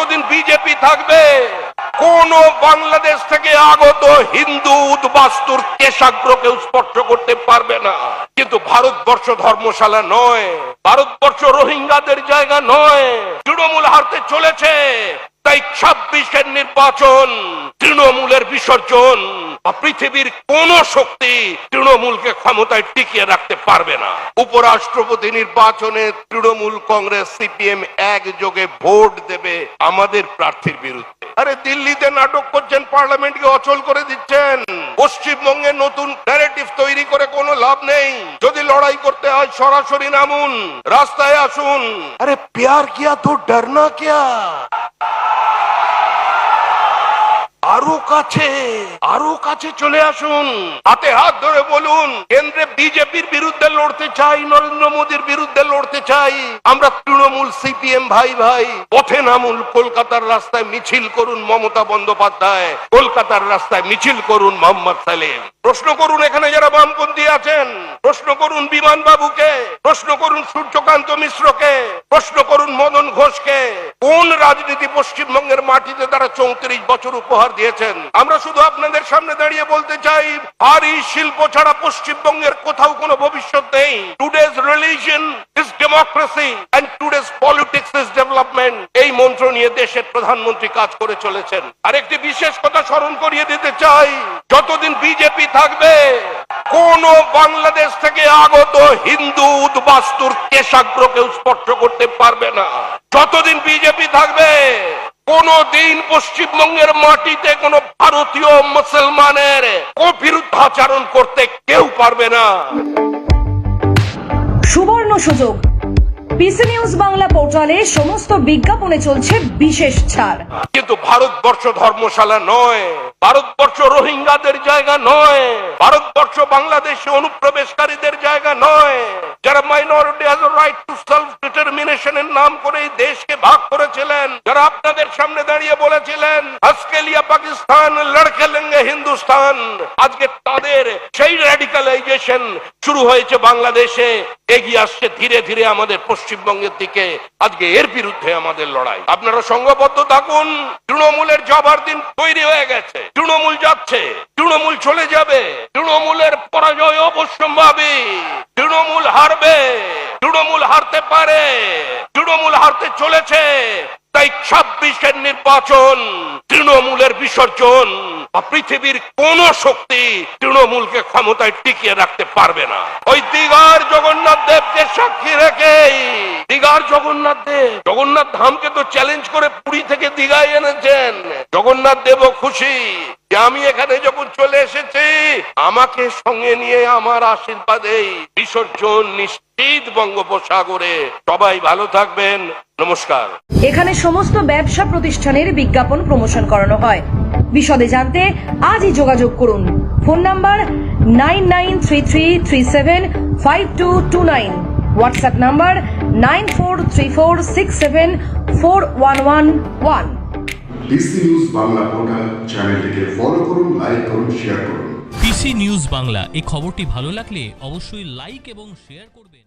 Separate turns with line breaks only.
যতদিন বিজেপি থাকবে, কোন বাংলাদেশ থেকে আগত হিন্দু উদ্বাস্তুর কেশাগ্র কেউ স্পর্শ করতে পারবে না। কিন্তু ভারতবর্ষ ধর্মশালা নয়, ভারতবর্ষ রোহিঙ্গাদের জায়গা নয়, তৃণমূল হারতে চলেছে। তাই ছাব্বিশের নির্বাচন তৃণমূলের বিসর্জন পৃথিবীর কোন শক্তি তৃণমূলকে ক্ষমতায় টিকিয়ে রাখতে পারবে না। উপরাষ্ট্রপতি নির্বাচনে তৃণমূল কংগ্রেস সিপিএম একযোগে ভোট দেবে আমাদের প্রার্থীর বিরুদ্ধে। আরে দিল্লিতে নাটক করছেন, পার্লামেন্টকে অচল করে দিচ্ছেন। পশ্চিমবঙ্গে নতুন ন্যারেটিভ তৈরি করে কোনো লাভ নেই। যদি লড়াই করতে হয়, সরাসরি নামুন, রাস্তায় আসুন। আরে প্যার কিয়া তো ডরনা কিয়া? I আরও কাছে আরও কাছে চলে আসুন। হাতে হাত ধরে বলুন, কেন্দ্রে বিজেপির বিরুদ্ধে লড়তে চাই, নরেন্দ্র মোদীর বিরুদ্ধে লড়তে চাই। আমরা তৃণমূল সিপিএম ভাই ভাই, পথে নামুন, কলকাতার রাস্তায় মিছিল করুন মমতা বন্দ্যোপাধ্যায়, কলকাতার রাস্তায় মিছিল করুন মোহাম্মদ সালেম। প্রশ্ন করুন এখানে যারা বামপন্থী আছেন, প্রশ্ন করুন বিমান বাবুকে, প্রশ্ন করুন সূর্যকান্ত মিশ্রকে, প্রশ্ন করুন মদন ঘোষকে। কোন রাজনীতি পশ্চিমবঙ্গের মাটিতে তারা চৌত্রিশ বছর উপহার দিয়েছেন আমরা শুধু আপনাদের সামনে দাঁড়িয়ে বলতে চাই, ভারী শিল্প ছাড়া পশ্চিমবঙ্গের কোথাও কোনো ভবিষ্যৎ নেই। Today's religion is democracy and today's politics is development এই মন্ত্র নিয়ে দেশের প্রধানমন্ত্রী কাজ করে চলেছেন। আর একটি বিশেষ কথা স্মরণ করিয়ে দিতে চাই, যতদিন বিজেপি থাকবে, কোন বাংলাদেশ থেকে আগত হিন্দু উদ্বাস্তুর কেশাগ্র কেউ স্পর্শ করতে পারবে না। যতদিন বিজেপি থাকবে কোন দিন পশ্চিমবঙ্গের মাটিতে কোন ভারতীয় মুসলমানের বিরুদ্ধাচারণ করতে কেউ পারবে না।
সুবর্ণ সুযোগ। পিসি নিউজ বাংলা পোর্টালে সমস্ত বিজ্ঞাপনে চলছে বিশেষ ছাড়।
কিন্তু ভারতবর্ষ ধর্মশালা নয় ভারতবর্ষ রোহিঙ্গাদের জায়গা নয় ভারতবর্ষ বাংলাদেশে অনুপ্রবেশকারীদের জায়গা নয় যারা minority has right to self ডিটারমিনেশনের নাম করে দেশকে ভাগ করেছিলেন। যারা আপনাদের সামনে দাঁড়িয়ে বলেছিলেন আজকে লিয়া পাকিস্তান, লড়কে লেঙ্গে হিন্দুস্তান। আজকে তাদের সেই র্যাডিকালাইজেশন শুরু হয়েছে বাংলাদেশে। এগিয়ে আসছে ধীরে ধীরে আমাদের পশ্চিমবঙ্গের দিকে। আজকে এর বিরুদ্ধে আমাদের লড়াই। আপনারা সংঘবদ্ধ থাকুন। তৃণমূলের যাবার দিন তৈরি হয়ে গেছে। তৃণমূল যাচ্ছে। তৃণমূল চলে যাবে। তৃণমূলের পরাজয় অবশ্যম্ভাবী। তৃণমূল হারবে তৃণমূল হারতে পারে তৃণমূল চলেছে। তাই ছাব্বিশের নির্বাচন তৃণমূলের বিসর্জন বা পৃথিবীর কোন শক্তি তৃণমূলকে ক্ষমতায় টিকিয়ে রাখতে পারবে না। ওই দিঘার জগন্নাথ দেবকে সাক্ষী রেখে দিঘার জগন্নাথ দেব, জগন্নাথ ধামকে তো চ্যালেঞ্জ করে পুরী থেকে দীঘায় এনেছেন। জগন্নাথ দেবও খুশি যে আমি এখানে যখন চলে এসেছি আমাকে সঙ্গে নিয়ে আমার আশীর্বাদে বিসর্জন নিশ্চিত বঙ্গোপসাগরে। সবাই ভালো থাকবেন। নমস্কার।
এখানে সমস্ত ব্যবসা প্রতিষ্ঠানের বিজ্ঞাপন প্রমোশন করানো হয়। বিশদে জানতে আজই যোগাযোগ করুন। Phone number nine nine three three three seven five two two nine. WhatsApp number nine four three four six seven four one one one.
DC news Bangla portal চ্যানেলটিকে ফলো করুন লাইক করুন শেয়ার করুন।
PC news Bangla এই খবরটি ভালো লাগলে অবশ্যই like এবং শেয়ার করবেন।